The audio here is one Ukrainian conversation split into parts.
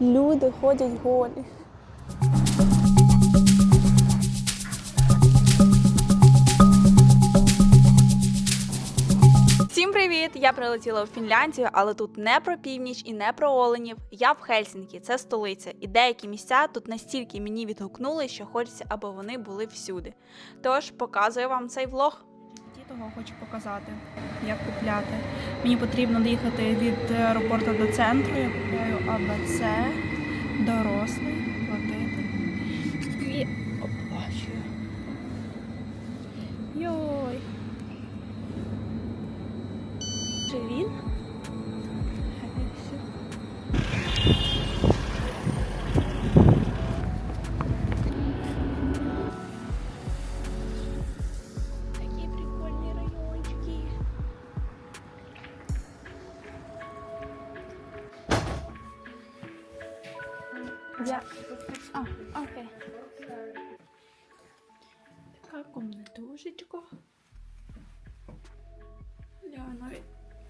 Люди ходять голі. Всім привіт! Я прилетіла у Фінляндію, але тут не про північ і не про оленів. Я в Хельсінкі, це столиця, і деякі місця тут настільки мені відгукнули, що хочеться, аби вони були всюди. Тож показую вам цей влог. Того хочу показати, як купляти. Мені потрібно доїхати від аеропорту до центру. Я купляю АБЦ, дорослий,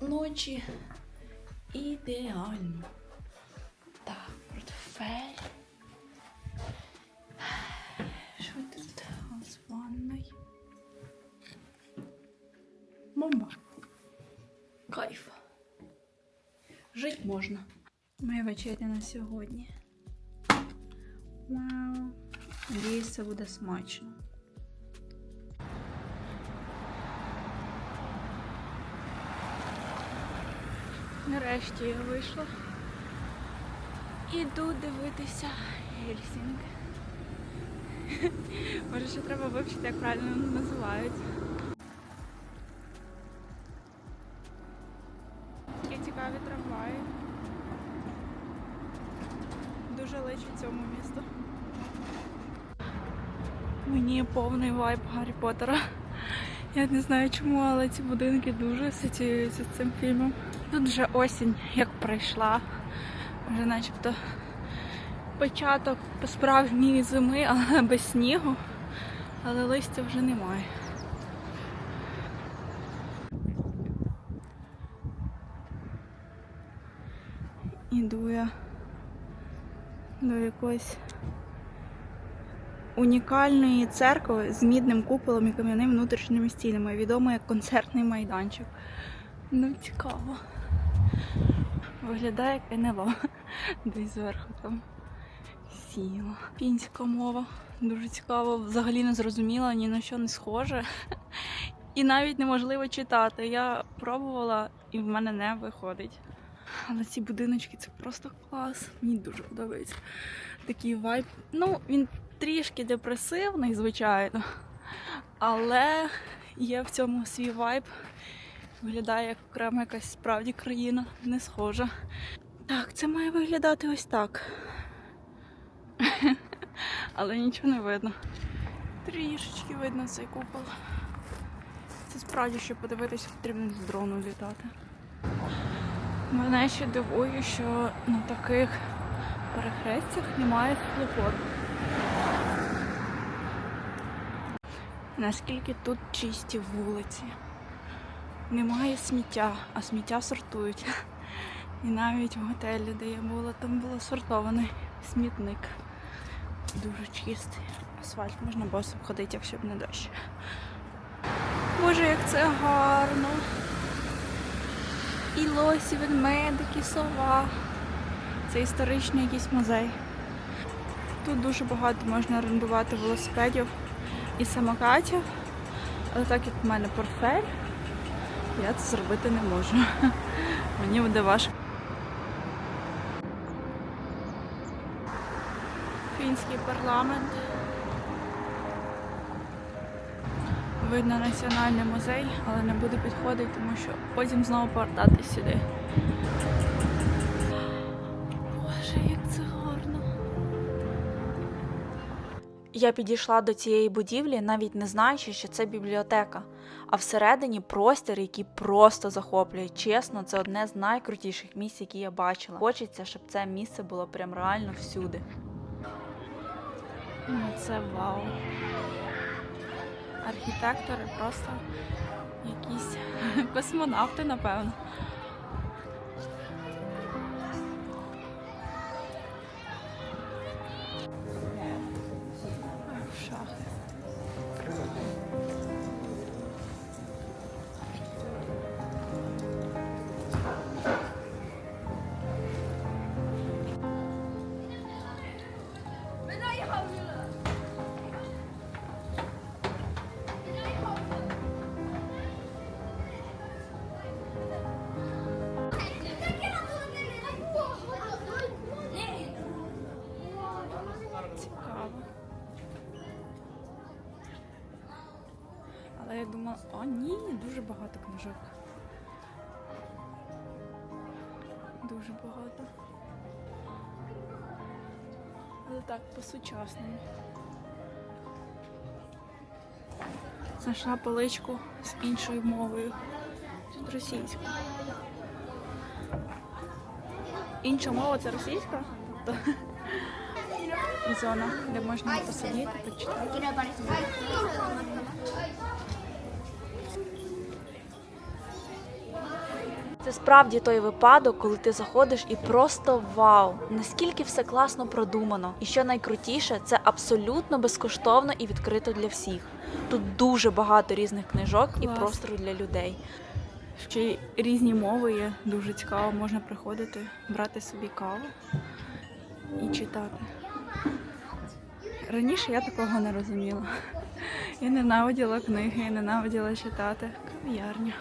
ночі ідеально. Так, портфель. Що тут з ванной? Бомба. Кайф. Жить можна. Моя вечеря на сьогодні. Вау. Надіюсь, це буде смачно. Нарешті я вийшла. Іду дивитися Гельсінг. Може, ще треба вивчити, як правильно називають. Такі цікаві трамваї. Дуже личить цьому місту. Мені повний вайб Гаррі Поттера. Я не знаю чому, але ці будинки дуже асоціюються з цим фільмом. Тут вже осінь як пройшла. Вже начебто початок справжньої зими, але без снігу. Але листя вже немає. Іду я до якоїсь унікальної церкви з мідним куполом і кам'яним внутрішніми стілями, відомий як концертний майданчик. Ну, цікаво. Виглядає як НЛО. Десь зверху там сіло. Фінська мова. Дуже цікаво, взагалі не зрозуміла, ні на що не схоже. І навіть неможливо читати. Я пробувала і в мене не виходить. Але ці будиночки це просто клас. Мені дуже подобається. Такий вайб. Ну, він трішки депресивний, звичайно. Але є в цьому свій вайб. Виглядає як окрема якась справді країна, не схожа. Так, це має виглядати ось так. Але нічого не видно. Трішечки видно цей купол. Це справді, щоб подивитися, потрібно з дрону літати. Мене ще дивує, що на таких перехрестях немає світлофору. Наскільки тут чисті вулиці. Немає сміття, а сміття сортують. І навіть в готелі, де я була, там був сортований смітник. Дуже чистий. Асфальт можна босом ходити, якщо б не дощ. Боже, як це гарно. І лосі, ведмедик, сова. Це історичний якийсь музей. Тут дуже багато можна орендувати велосипедів і самокатів. Але так як в мене портфель, я це зробити не можу. Мені буде важко. Фінський парламент. Видно національний музей, але не буду підходити, тому що потім знову повертатись сюди. Боже, як це гарно. Я підійшла до цієї будівлі, навіть не знаючи, що це бібліотека. А всередині простір, який просто захоплює. Чесно, це одне з найкрутіших місць, які я бачила. Хочеться, щоб це місце було прям реально всюди. Це вау. Архітектори просто якісь космонавти, напевно. Я думала, о ні, дуже багато книжок. Дуже багато. Але так, по-сучасному. Знайшла поличку з іншою мовою. Тут російська. Інша мова це російська? Тобто зона, де можна посидіти, почитати. Це справді той випадок, коли ти заходиш і просто вау, наскільки все класно продумано. І що найкрутіше, це абсолютно безкоштовно і відкрито для всіх. Тут дуже багато різних книжок і простору для людей. Ще й різні мови є, дуже цікаво, можна приходити, брати собі каву і читати. Раніше я такого не розуміла. Я ненавиділа книги, я ненавиділа читати. Кав'ярня.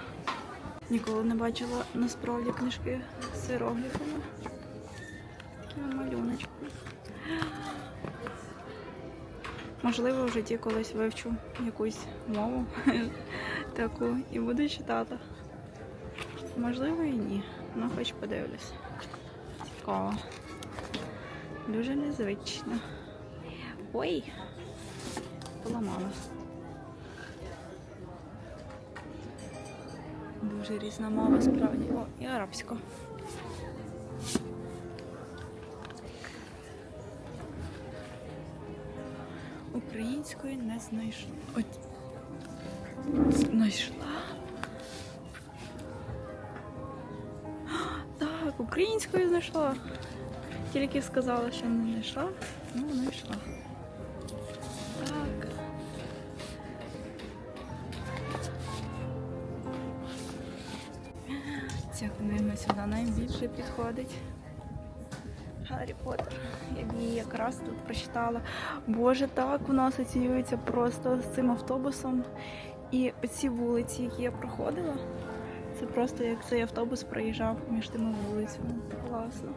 Ніколи не бачила насправді книжки з іерогліфами. Такими малюночками. Можливо, в житті колись вивчу якусь мову таку і буду читати. Можливо і ні. Ну хоч подивлюсь. Цікаво. Дуже незвично. Ой, поламала. Дуже різна мова справді. О, і арабська. Української не знайшла. От знайшла. Так, українською знайшла. Тільки сказала, що не знайшла, ну знайшла. Сюди найбільше підходить. Гаррі Поттер. Я її якраз тут прочитала. Боже, так вона асоціюється просто з цим автобусом. І оці вулиці, які я проходила, це просто як цей автобус проїжджав між тими вулицями. Класно.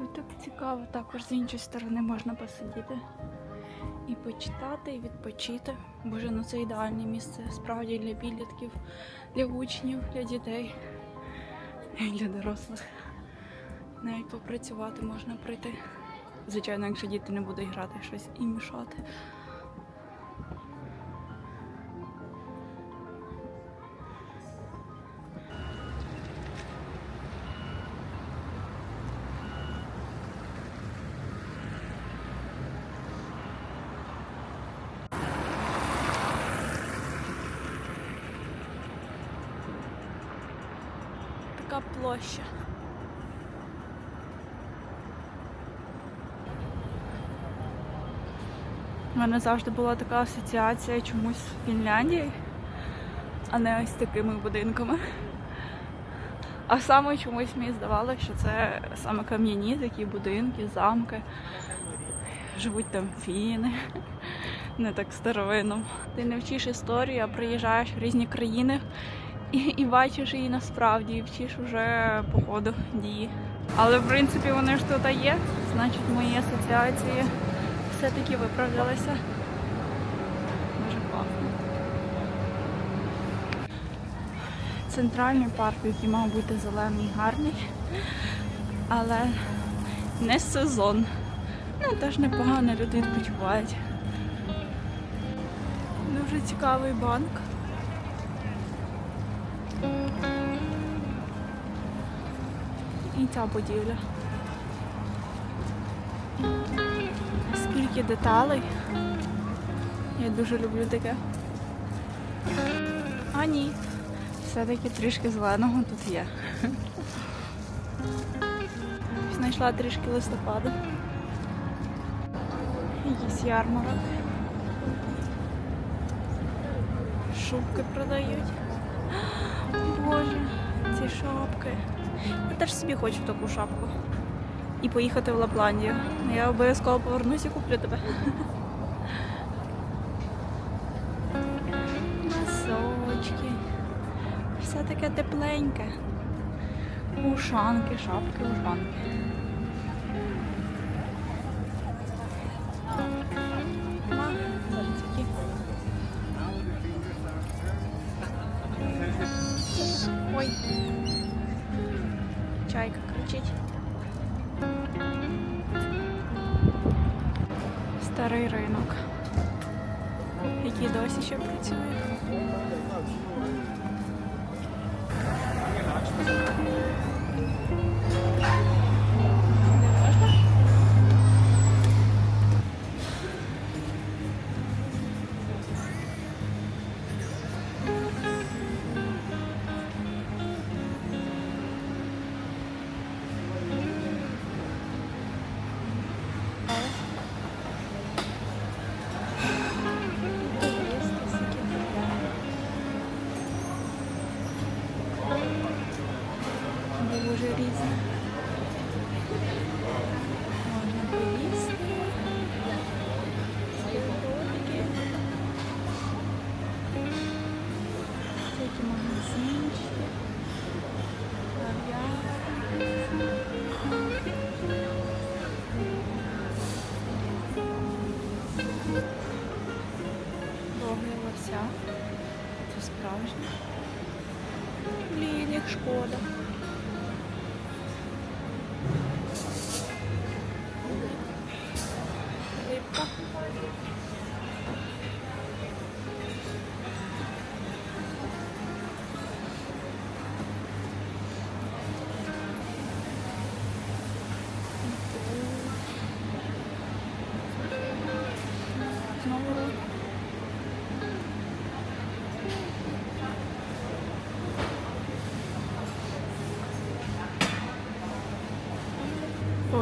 І так цікаво, також з іншої сторони можна посидіти і почитати, і відпочити. Боже, ну це ідеальне місце справді для підлітків, для учнів, для дітей і для дорослих. Навіть попрацювати можна прийти. Звичайно, якщо діти не будуть грати щось і мішати. Така площа. У мене завжди була така асоціація чомусь з Фінляндією, а не ось такими будинками. А саме чомусь мені здавалося, що це саме кам'яні такі будинки, замки. Живуть там фіни, не так старовинно. Ти не вчиш історію, а приїжджаєш в різні країни і, і бачиш її насправді, і вчиш уже по ходу дії. Але в принципі вони ж тут є, значить мої асоціації все-таки виправдалися. Дуже класно. Центральний парк, який мав бути зелений, гарний, але не сезон. Ну, теж непогано люди відпочивають. Дуже цікавий банк. І ця будівля. Скільки деталей. Я дуже люблю таке. А ні. Все-таки трішки зеленого тут є. Знайшла трішки листопаду. Якийсь ярмарок. Шубки продають. Боже, ці шапки. Я теж собі хочу таку шапку і поїхати в Лапландію. Я обов'язково повернусь і куплю тебе. Носочки. Все таке тепленьке. Ушанки, шапки, ушанки. Ой. Чайка кричить. Старий ринок, який досі ще працює.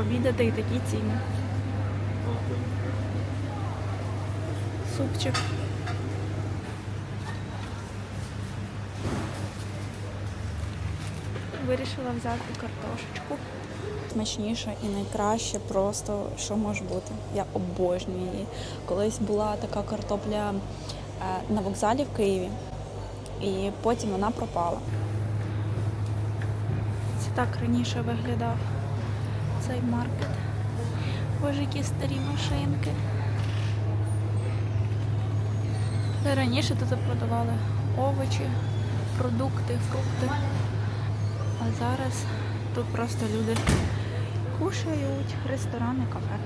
Пообідати і такі ціни. Супчик. Вирішила взяти картошечку. Смачніше і найкраще просто, що може бути. Я обожнюю її. Колись була така картопля е, на вокзалі в Києві, і потім вона пропала. Це так раніше виглядав цей маркет. Боже, які старі машинки. Раніше тут продавали овочі, продукти, фрукти. А зараз тут просто люди кушають, ресторани, кафе.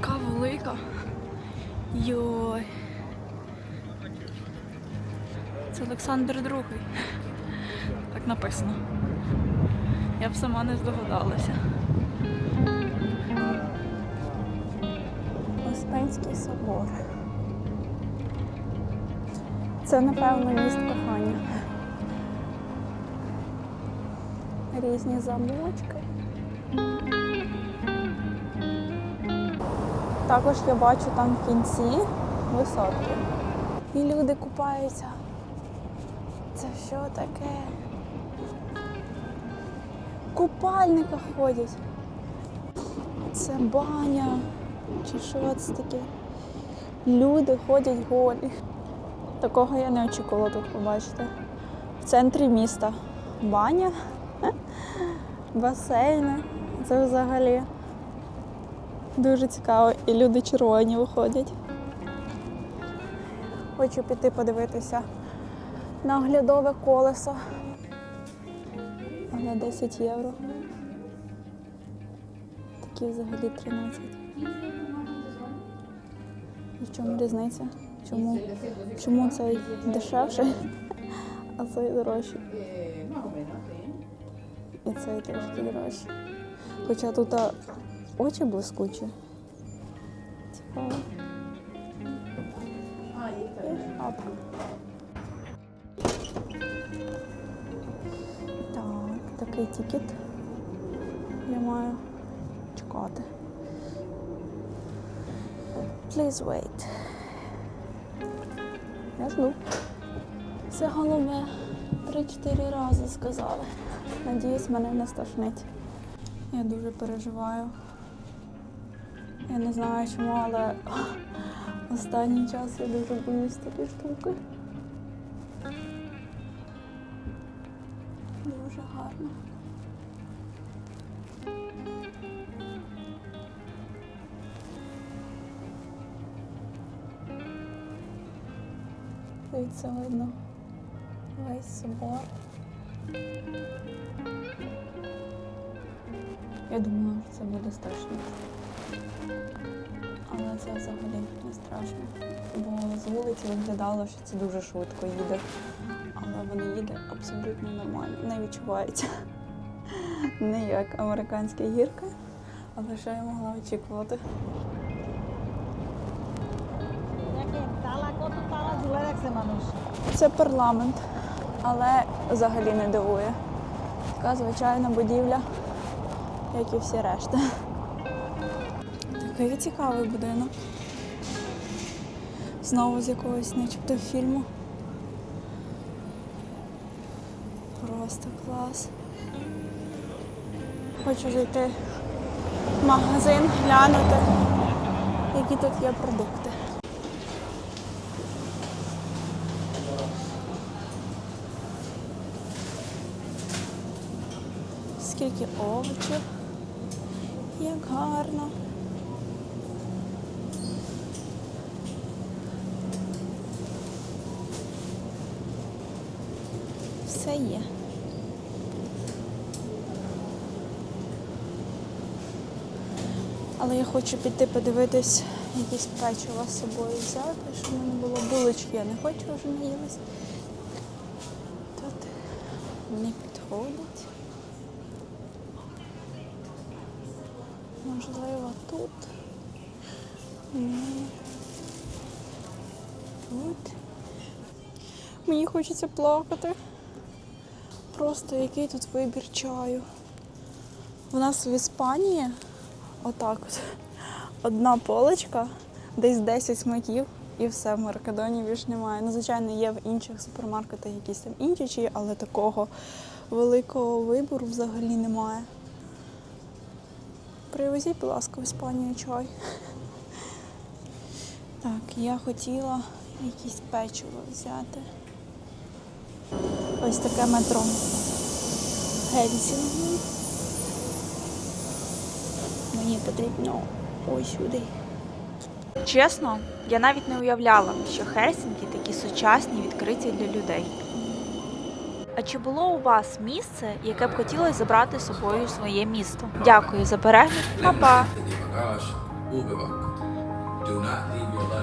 Така велика. Йой. Це Олександр II. Так написано. Я б сама не здогадалася. Успенський собор. Це, напевно, міст кохання. Різні замочки. Також я бачу там в кінці висотки. І люди купаються. Це що таке? В ходять. Це баня. Чи що це таке? Люди ходять голі. Такого я не очікувала тут побачити. В центрі міста баня, басейни. Це взагалі. Дуже цікаво. І люди червоні виходять. Хочу піти подивитися на оглядове колесо. Але 10 євро. Такі взагалі 13. І в чому різниця? Чому, чому цей дешевший, а цей дорожчий? І цей трошки дорожчий. Хоча тут очі блискучі. Цікаво. Так, такий тікет. Я маю чекати. Please wait. Я жду. Це головне. Три-чотири рази сказали. Надіюсь, мене не стошнить. Я дуже переживаю. Я не знаю чому, але останній час я дуже боюсь такі штуки. Дуже гарно. Дивіться, видно весь собор. Я думаю, що це буде страшно. Але це взагалі не страшно. Бо з вулиці виглядало, що це дуже швидко їде. Але воно їде абсолютно нормально. Не відчувається. Не як американська гірка, але що я могла очікувати. Це парламент, але взагалі не дивує. Така звичайна будівля, як і всі решта. Такий цікавий будинок. Знову з якогось начебто фільму. Просто клас. Хочу зайти в магазин, глянути, які тут є продукти. Скільки овочів. Як гарно. Все є. Але я хочу піти подивитись, якісь печива з собою взяти, щоб в мене було булочки. Я не хочу вже наїлась. Тут не підходить. Можливо, тут. Тут. Мені хочеться плакати. Просто який тут вибір чаю. У нас в Іспанії отак от. Одна полочка, десь 10 смаків і все, в Маркадоні більш немає. Ну, звичайно, є в інших супермаркетах якісь там інші чаї, але такого великого вибору взагалі немає. Привезіть, будь ласка, в Іспанію чай. Так, я хотіла якісь печиво взяти. Ось таке метро. Гельсінгі. Мені потрібно ось сюди. Чесно, я навіть не уявляла, що Хельсінкі такі сучасні, відкриті для людей. А чи було у вас місце, яке б хотілося забрати з собою своє місто? Дякую за перегляд, Па-па!